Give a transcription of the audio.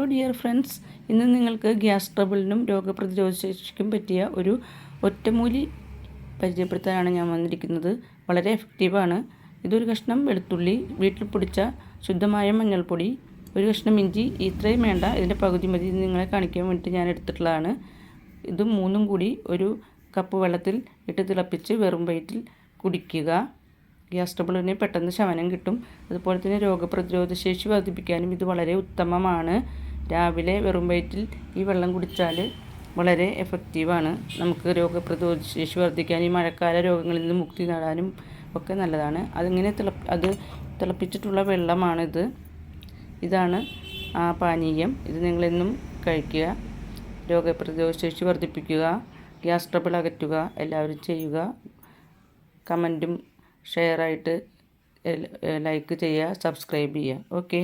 Hello dear friends ഇന്ന് നിങ്ങൾക്ക് gas ട്രബിളിനും രോഗപ്രതിരോധ ശേഷിക്കും പറ്റിയ ഒരു ഒറ്റമൂലി പരിചയപ്പെടുത്താനാണ് ഞാൻ വന്നിരിക്കുന്നത്. വളരെ എഫക്റ്റീവാണ് ഇതൊരു കഷ്ണം വെളുത്തുള്ളി വീട്ടിൽ പൊടിച്ച ശുദ്ധമായ മഞ്ഞൾപ്പൊടി ഒരു കഷ്ണം ഇഞ്ചി ഇത്രയും വേണ്ട. ഇതിന്റെ പകുതി മതി നിങ്ങളെ കാണിക്കാൻ വേണ്ടിയിട്ട് ഞാൻ എടുത്തിട്ടുള്ളതാണ്. ഇത് മൂന്നും കൂടി ഒരു കപ്പ് വെള്ളത്തിൽ ഇട്ട് തിളപ്പിച്ച് വെറും വയറ്റിൽ കുടിക്കുക. ഗ്യാസ് ട്രബിളിന് പെട്ടെന്ന് ശമനം കിട്ടും. അതുപോലെ തന്നെ രോഗപ്രതിരോധ ശേഷി വർദ്ധിപ്പിക്കാനും ഇത് വളരെ ഉത്തമമാണ്. രാവിലെ വെറും വയറ്റിൽ ഈ വെള്ളം കുടിച്ചാൽ വളരെ എഫക്റ്റീവാണ് നമുക്ക് രോഗപ്രതിരോധ ശേഷി വർദ്ധിക്കാൻ ഈ മഴക്കാല രോഗങ്ങളിൽ നിന്ന് മുക്തി നേടാനും ഒക്കെ നല്ലതാണ്. അതിങ്ങനെ തിള അത് തിളപ്പിച്ചിട്ടുള്ള വെള്ളമാണിത്. ഇതാണ് ആ പാനീയം. ഇത് നിങ്ങളെന്നും കഴിക്കുക. രോഗപ്രതിരോധ ശേഷി വർദ്ധിപ്പിക്കുക. ഗ്യാസ് ട്രബിൾ അകറ്റുക. എല്ലാവരും ചെയ്യുക. കമന്റും ഷെയറായിട്ട് ലൈക്ക് ചെയ്യുക. സബ്സ്ക്രൈബ് ചെയ്യുക. ഓക്കെ.